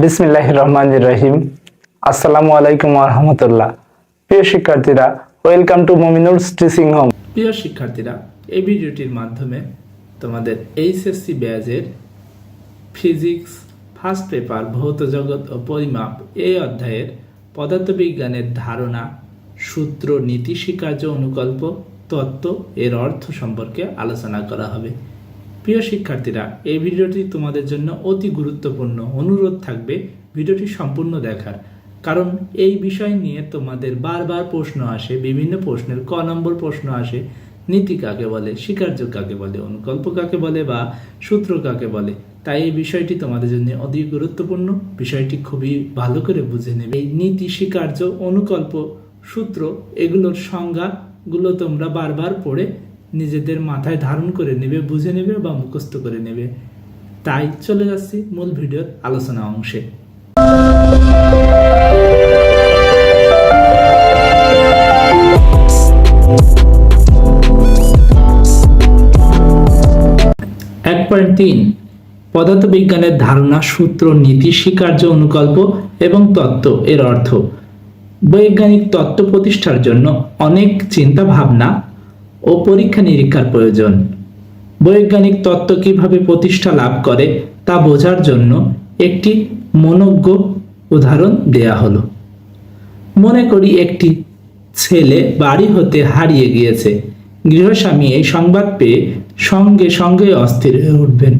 বিসমিল্লাহ রহমান রহিম আসসালামু আলাইকুম রহমতুল্লাহ প্রিয় শিক্ষার্থীরা, welcome to Mominur teaching home. প্রিয় শিক্ষার্থীরা, এই ভিডিওটির মাধ্যমে তোমাদের এইচএসসি ব্যাজের ফিজিক্স ফার্স্ট পেপার, ভৌত জগৎ ও পরিমাপ এই অধ্যায়ের পদার্থবিজ্ঞানের ধারণা, সূত্র, নীতি স্বীকার্য অনুকল্প, তত্ত্ব, এর অর্থ সম্পর্কে আলোচনা করা হবে। প্রিয় শিক্ষার্থীরা, এই ভিডিওটি তোমাদের জন্য অতি গুরুত্বপূর্ণ অনুরোধ থাকবে ভিডিওটি সম্পূর্ণ দেখার। কারণ এই বিষয় নিয়ে তোমাদের বারবার প্রশ্ন আসে, বিভিন্ন প্রশ্নের ক নম্বর প্রশ্ন আসে, নীতি কাকে বলে, স্বীকার্য কাকে বলে, অনুকল্প কাকে বলে বা সূত্র কাকে বলে। তাই এই বিষয়টি তোমাদের জন্য অতি গুরুত্বপূর্ণ, বিষয়টি খুবই ভালো করে বুঝে নেবে। এই নীতি, স্বীকার্য, অনুকল্প, সূত্র, এগুলোর সংজ্ঞাগুলো তোমরা বারবার পড়ে নিজেদের মাথায় ধারণ করে নেবে, বুঝে নেবে বা মুখস্থ করে নেবে। তাই চলে যাচ্ছি মূল ভিডিওর আলোচনা অংশে। এক পয়েন্ট তিন, পদার্থবিজ্ঞানের ধারণা, সূত্র, নীতি, স্বীকার্য, অনুকল্প এবং তত্ত্ব এর অর্থ। বৈজ্ঞানিক তত্ত্ব প্রতিষ্ঠার জন্য অনেক চিন্তা ভাবনা ও পরীক্ষা নিরীক্ষার প্রয়োজন। বৈজ্ঞানিক তত্ত্ব কীভাবে প্রতিষ্ঠা লাভ করে তা বোঝার জন্য একটি মনোজ্ঞ উদাহরণ দেয়া হলো। মনে করি একটি ছেলে বাড়ি হতে হারিয়ে গিয়েছে। গৃহস্বামী এই সংবাদ পেয়ে সঙ্গে সঙ্গে অস্থির হয়ে উঠবেন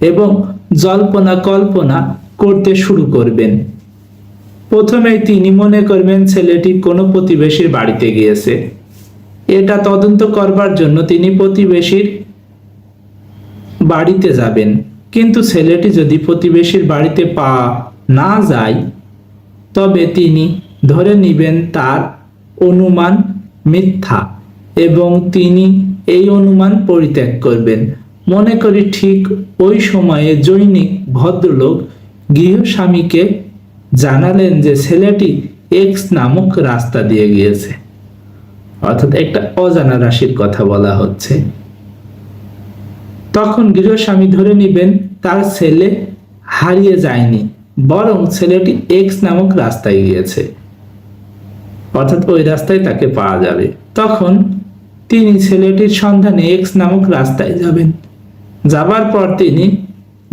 এবং জল্পনা কল্পনা করতে শুরু করবেন। প্রথমে তিনি মনে করবেন ছেলেটি কোনো প্রতিবেশীর বাড়িতে গিয়েছে। এটা তদন্ত করবার জন্য তিনি প্রতিবেশীর বাড়িতে যাবেন। কিন্তু ছেলেটি যদি প্রতিবেশীর বাড়িতে পা না যায়, তবে তিনি ধরে নেবেন তার অনুমান মিথ্যা এবং তিনি এই অনুমান পরিত্যাগ করবেন। মনে করি ঠিক ওই সময়ে জৈনিক ভদ্রলোক গৃহস্বামীকে জানালেন যে ছেলেটি এক্স নামক রাস্তা দিয়ে গিয়েছে। অর্থাৎ একটা অজানা রাশির কথা বলা হচ্ছে। তখন গৃহস্বামী ধরে নেবেন, তার ছেলে হারিয়ে যায়নি, বরং ছেলেটি এক্স নামক রাস্তায় গিয়েছে। অর্থাৎ ওই রাস্তায় তাকে পাওয়া যাবে। তখন তিনি ছেলেটির সন্ধানে এক্স নামক রাস্তায় যাবেন। যাবার পর তিনি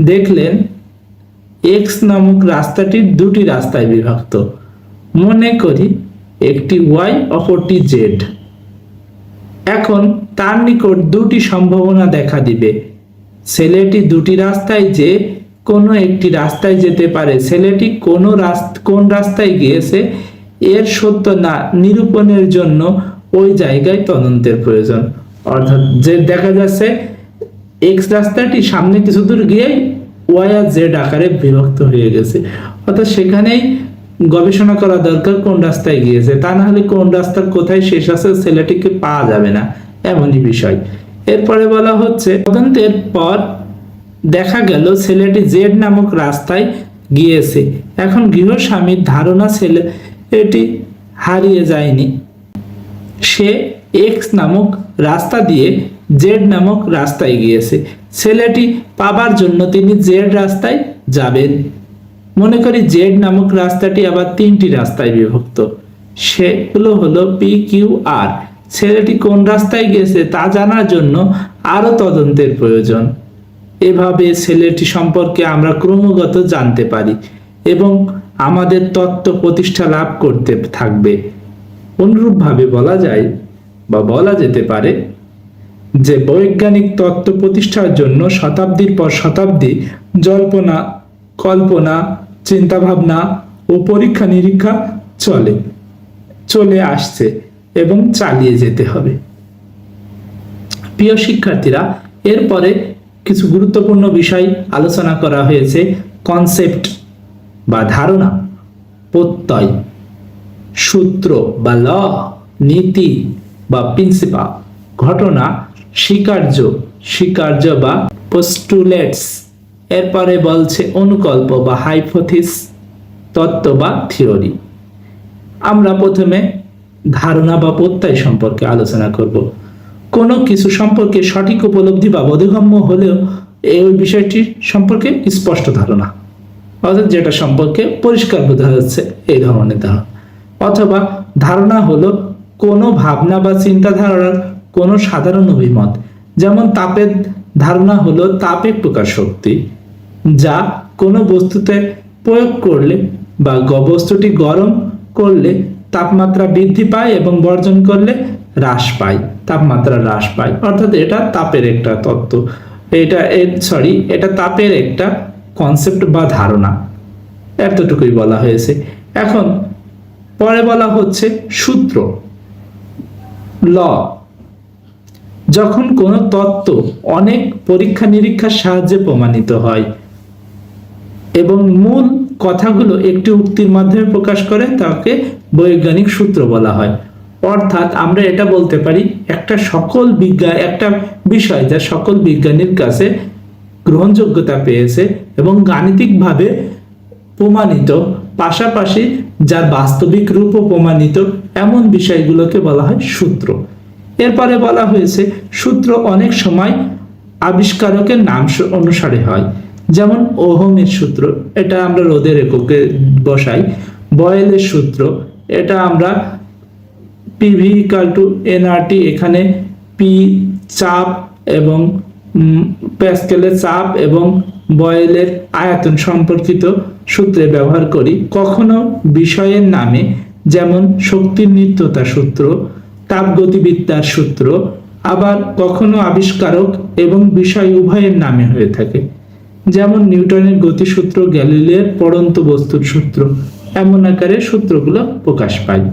দেখলেন এক্স নামক রাস্তাটির দুটি রাস্তায় বিভক্ত। মনে করি একটি ওয়াই, অপরটি জেড। এখন তার নিকট দুটি সম্ভাবনা দেখা দিবে। ছেলেটি দুটি রাস্তায় যে কোনো একটি রাস্তায় যেতে পারে। ছেলেটি কোনো কোন রাস্তায় গিয়েছে, এর সত্য না, নিরূপণের জন্য ওই জায়গায় তদন্তের প্রয়োজন। অর্থাৎ যে দেখা যাচ্ছে এক্স রাস্তাটি সামনে কিছু দূর গিয়েই ওয়াই আর জেড আকারে বিভক্ত হয়ে গেছে। অর্থাৎ সেখানেই গবেষণা করা দরকার কোন রাস্তায় গিয়েছে। তা না হলে কোন রাস্তার কোথায় শেষ আছে ছেলেটিকে পাওয়া যাবে না, এমনই বিষয়। এরপরে বলা হচ্ছে, তদন্তের পর দেখা গেল ছেলেটি জেড নামক রাস্তায় গিয়েছে। এখন গৃহস্বামীর ধারণা ছেলে এটি হারিয়ে যায়নি। সে এক্স নামক রাস্তা দিয়ে জেড নামক রাস্তায় গিয়েছে। ছেলেটি পাবার জন্য তিনি জেড রাস্তায় যাবেন। মনে করি জেড নামক রাস্তাটি আবার তিনটি রাস্তায় বিভক্ত। সেগুলো হলো পি কিউ আর। ছেলেটি কোন রাস্তায় গেছে তা জানার জন্য আরও তদন্তের প্রয়োজন। এভাবে ছেলেটি সম্পর্কে আমরা ক্রমাগত জানতে পারি এবং আমাদের তত্ত্ব প্রতিষ্ঠা লাভ করতে থাকবে। অনুরূপভাবে বলা যায় বা বলা যেতে পারে যে বৈজ্ঞানিক তত্ত্ব প্রতিষ্ঠার জন্য শতাব্দীর পর শতাব্দী জল্পনা কল্পনা, চিন্তাভাবনা ও পরীক্ষা নিরীক্ষা চলে। চলে আসছে এবং চালিয়ে যেতে হবে। প্রিয় শিক্ষার্থীরা, এরপরে কিছু গুরুত্বপূর্ণ বিষয় আলোচনা করা হয়েছে কনসেপ্ট বা ধারণা, প্রত্যয়, সূত্র বা ল নীতি বা প্রিন্সিপাল ঘটনা, স্বীকার্য স্বীকার্য বা পোস্টুলেটস এরপরে বলছে অনুকল্প বা হাইপোথিস তত্ত্ব বা থিওরি আমরা প্রথমে ধারণা বা প্রত্যয় সম্পর্কে আলোচনা করব। কোনো কিছু সম্পর্কে সঠিক উপলব্ধি বা বোধগম্য হলেও এই বিষয়টি সম্পর্কে স্পষ্ট ধারণা। অর্থাৎ যেটা সম্পর্কে পরিষ্কার বোঝা যাচ্ছে এই ধরনের ধারণা। অথবা ধারণা হলো কোনো ভাবনা বা চিন্তাধারার কোনো সাধারণ অভিমত। যেমন তাপের ধারণা হলো তাপের প্রকাশ শক্তি। যা কোনো বস্তুতে প্রয়োগ করলে বা বস্তুটি গরম করলে তাপমাত্রা বৃদ্ধি পায় এবং বর্জন করলে হ্রাস পায় তাপমাত্রা হ্রাস পায়। অর্থাৎ এটা তাপের একটা তত্ত্ব। এটা সরি এটা তাপের একটা কনসেপ্ট বা ধারণা। এতটুকুই বলা হয়েছে। এখন পরে বলা হচ্ছে সূত্র। ল। যখন কোনো তত্ত্ব অনেক পরীক্ষা নিরীক্ষার সাহায্যে প্রমাণিত হয় এবং মূল কথাগুলো একটি উক্তির মাধ্যমে প্রকাশ করে, তাকে বৈজ্ঞানিক সূত্র বলা হয়। অর্থাৎ আমরা এটা বলতে পারি, একটা সকল বিজ্ঞান একটা বিষয় যা সকল বিজ্ঞানীর কাছে গ্রহণযোগ্যতা পেয়েছে এবং গাণিতিকভাবে প্রমাণিত, পাশাপাশি যার বাস্তবিক রূপও প্রমাণিত, এমন বিষয়গুলোকে বলা হয় সূত্র। এরপরে বলা হয়েছে, সূত্র অনেক সময় আবিষ্কারকের নাম অনুসারে হয়। যেমন ওহমের সূত্র, এটা আমরা রোদের এককে বসাই। বয়েলের সূত্র, এটা আমরা পিভি ইকাল টু এনআরটি এখানে পি চাপ এবং প্যাসকেলের চাপ এবং বয়েলের আয়তন সম্পর্কিত সূত্রে ব্যবহার করি। কখনো বিষয়ের নামে যেমন শক্তির নিত্যতা সূত্র তাপগতিবিদ্যার সূত্র, আবার কখনো আবিষ্কারক এবং বিষয় উভয়ের নামে হয়ে থাকে। যেমন নিউটনের গতিসূত্র গ্যালিলিয়ার পড়ন্ত বস্তুর সূত্র, এমন আকারে সূত্রগুলো প্রকাশ পায়।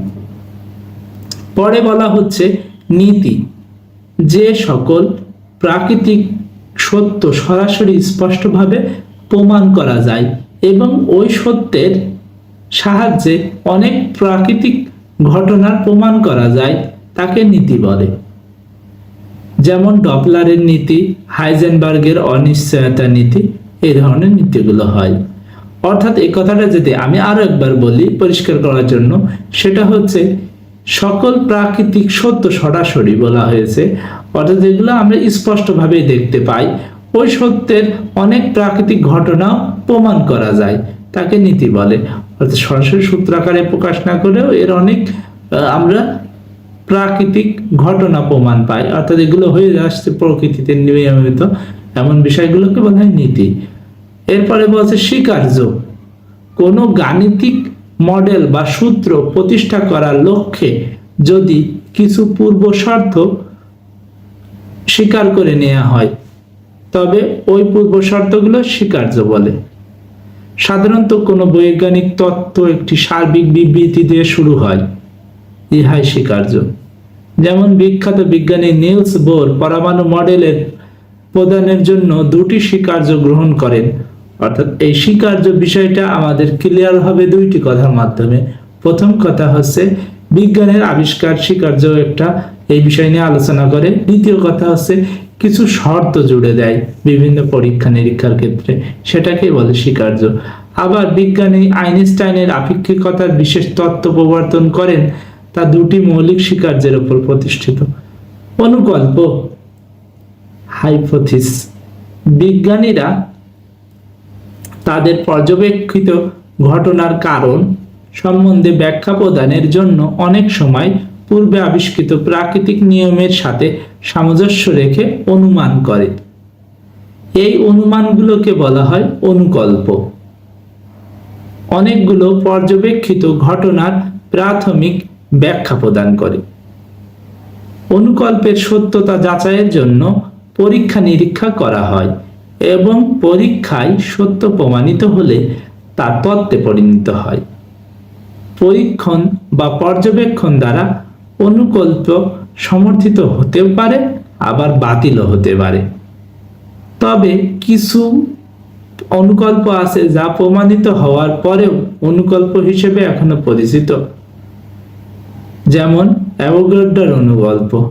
পরে বলা হচ্ছে নীতি, যে সকল প্রাকৃতিক সত্য সরাসরি স্পষ্টভাবে প্রমাণ করা যায় এবং ওই সত্যের সাহায্যে অনেক প্রাকৃতিক ঘটনার প্রমাণ করা যায়, তাকে নীতি বলে। যেমন ডপলারের নীতি, হাইজেনবার্গের অনিশ্চয়তা নীতি এই ধরনের নীতিগুলো হয়। অর্থাৎ এই কথাটা যদি আমি আরও একবার বলি পরিষ্কার করার জন্য, সেটা হচ্ছে সকল প্রাকৃতিক সত্য সরাসরি বলা হয়েছে। অর্থাৎ যেগুলো আমরা স্পষ্টভাবে দেখতে পাই, ওই সত্যের অনেক প্রাকৃতিক ঘটনাও প্রমাণ করা যায়, তাকে নীতি বলে। অর্থাৎ সরাসরি সূত্র আকারে প্রকাশ না করেও এর অনেক আমরা প্রাকৃতিক ঘটনা প্রমাণ পাই। অর্থাৎ এগুলো হয়ে আসছে প্রকৃতিতে নিয়মিত। এমন বিষয়গুলোকে বলা হয় নীতি। এরপরে বলছে স্বীকার্য। কোনো গাণিতিক মডেল বা সূত্র প্রতিষ্ঠা করার লক্ষ্যে যদি কিছু পূর্ব শর্ত স্বীকার করে নেওয়া হয়, তবে ওই পূর্ব শর্তগুলো স্বীকার্য বলে। সাধারণত কোনো বৈজ্ঞানিক তত্ত্ব একটি সার্বিক বিবৃতি দিয়ে শুরু হয়, ইহাই স্বীকার্য। যেমন বিখ্যাত বিজ্ঞানী নিলস বোর পরমাণু মডেলের প্রদানের জন্য দুটি স্বীকার্য গ্রহণ করেন। অর্থাৎ এই স্বীকার্য বিষয়টা আমাদের ক্লিয়ার হবে দুইটি কথার মাধ্যমে। প্রথম কথা হচ্ছে, বিজ্ঞানের আবিষ্কার স্বীকার্য একটা এই বিষয় নিয়ে আলোচনা করে। দ্বিতীয় কথা হচ্ছে, কিছু শর্ত জুড়ে দেয় বিভিন্ন পরীক্ষা নিরীক্ষার ক্ষেত্রে, সেটাকে বলে স্বীকার্য। আবার বিজ্ঞানী আইনস্টাইনের আপেক্ষিকতার বিশেষ তত্ত্ব প্রবর্তন করেন, তা দুটি মৌলিক স্বীকার্যের উপর প্রতিষ্ঠিত। অনুকল্প হাইপোথিস। বিজ্ঞানীরা তাদের পর্যবেক্ষিত ঘটনার কারণ সম্বন্ধে ব্যাখ্যা প্রদানের জন্য অনেক সময় পূর্বে আবিষ্কৃত প্রাকৃতিক নিয়মের সাথে সামঞ্জস্য রেখে অনুমান করে। এই অনুমানগুলোকে বলা হয় অনুকল্প। অনেকগুলো পর্যবেক্ষিত ঘটনার প্রাথমিক ব্যাখ্যা প্রদান করে। অনুকল্পের সত্যতা যাচাইয়ের জন্য পরীক্ষা নিরীক্ষা করা হয় এবং পরীক্ষায় সত্য প্রমাণিত হলে তা তত্ত্বে পরিণত হয়। পরীক্ষণ বা পর্যবেক্ষণ দ্বারা অনুকল্প সমর্থিত হতেও পারে, আবার বাতিলও হতে পারে। তবে কিছু অনুকল্প আছে যা প্রমাণিত হওয়ার পরেও অনুকল্প হিসেবে এখনও পরিচিত। যেমন অ্যাভোগাড্রার অনুকল্প।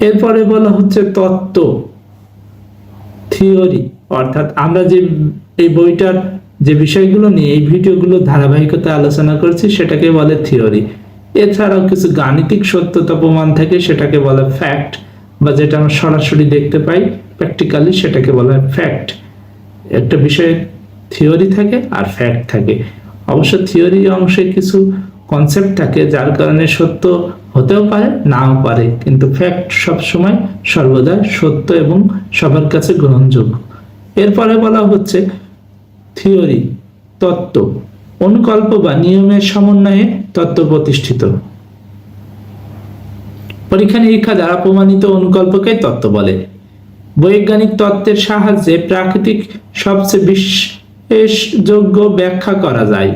এরপরে বলা হচ্ছে তত্ত্ব, থিওরি। অর্থাৎ আমরা যে এই বইটার যে বিষয়গুলো নিয়ে, এই ভিডিওগুলো ধারাবাহিকতা আলোচনা করছি, সেটাকে বলে থিওরি। এছাড়াও কিছু গাণিতিক সত্যতা প্রমাণ থাকে, সেটাকে বলে ফ্যাক্ট, বা যেটা আমরা সরাসরি দেখতে পাই, প্র্যাকটিক্যালি সেটাকে বলা হয় ফ্যাক্ট। একটা বিষয়ে থিওরি থাকে আর ফ্যাক্ট থাকে। অবশ্য থিওরি অংশে কিছু কনসেপ্ট থাকে, যার কারণে সত্য হতেও পারে, নাও পারে। কিন্তু ফ্যাক্ট সবসময় সর্বদা সত্য এবং সবার কাছে গ্রহণযোগ্য। এরপরে বলা হচ্ছে থিওরি, তত্ত্ব, অনুকল্প বা নিয়মের সমন্বয়ে তত্ত্ব প্রতিষ্ঠিত। পরীক্ষা নিরীক্ষা দ্বারা প্রমাণিত অনুকল্পকে তত্ত্ব বলে। বৈজ্ঞানিক তত্ত্বের সাহায্যে প্রাকৃতিক সবচেয়ে বিশেষযোগ্য ব্যাখ্যা করা যায়।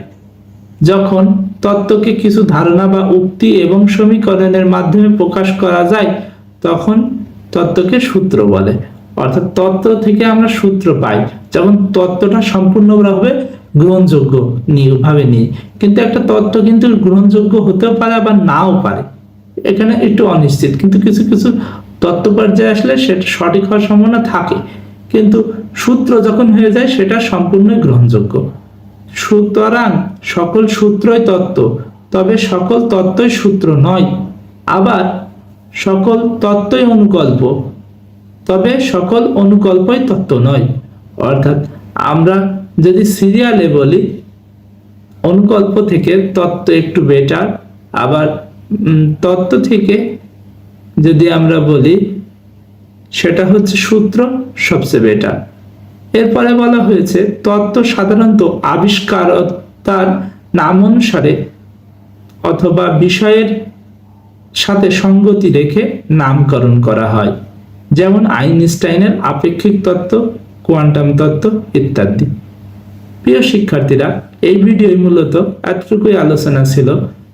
যখন তত্ত্বকে কিছু ধারণা বা উক্তি এবং সমীকরণের মাধ্যমে প্রকাশ করা যায়, তখন তত্ত্বকে সূত্র বলে। অর্থাৎ তত্ত্ব থেকে আমরা সূত্র পাই। যেমন তত্ত্বটা সম্পূর্ণভাবে গ্রহণযোগ্য নিয়ে ভাবে নিই। কিন্তু একটা তত্ত্ব কিন্তু গ্রহণযোগ্য হতেও পারে আবার নাও পারে। এখানে একটু অনিশ্চিত। কিন্তু কিছু কিছু তত্ত্ব পর্যায়ে আসলে সেটা সঠিক হওয়ার সম্ভাবনা থাকে। কিন্তু সূত্র যখন হয়ে যায়, সেটা সম্পূর্ণই গ্রহণযোগ্য। সুতরাং সকল সূত্রই তত্ত্ব, তবে সকল তত্ত্বই সূত্র নয়। আবার, সকল তত্ত্বই অনুকল্প, তবে সকল অনুকল্পই তত্ত্ব নয়। অর্থাৎ আমরা যদি সিরিয়ালে বলি, অনুকল্প থেকে তত্ত্ব একটু বেটার আবার তত্ত্ব থেকে যদি আমরা বলি, সেটা হচ্ছে সূত্র সবচেয়ে বেটার এরপরে বলা হয়েছে, তত্ত্ব সাধারণত আবিষ্কারতার নাম অনুসারে অথবা বিষয়ের সাথে সঙ্গতি রেখে নামকরণ করা হয়। যেমন আইনস্টাইনের আপেক্ষিক তত্ত্ব, কোয়ান্টাম তত্ত্ব ইত্যাদি। প্রিয় শিক্ষার্থীরা, এই ভিডিওয় মূলত এতটুকুই আলোচনা ছিল।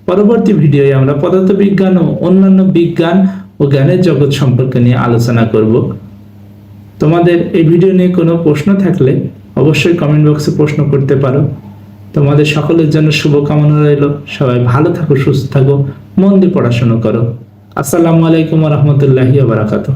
পরবর্তী ভিডিওয়ে আমরা পদার্থবিজ্ঞান ও অন্যান্য বিজ্ঞান ও জ্ঞানের জগৎ সম্পর্কে নিয়ে আলোচনা করব। তোমাদের এই ভিডিও নিয়ে কোনো প্রশ্ন থাকলে অবশ্যই কমেন্ট বক্সে প্রশ্ন করতে পারো। তোমাদের সকলের জন্য শুভকামনা রইল। সবাই ভালো থাকো, সুস্থ থাকো, মন দিয়ে পড়াশুনো করো। আসসালামু আলাইকুম রহমতুল্লাহি বারাকাতুহ।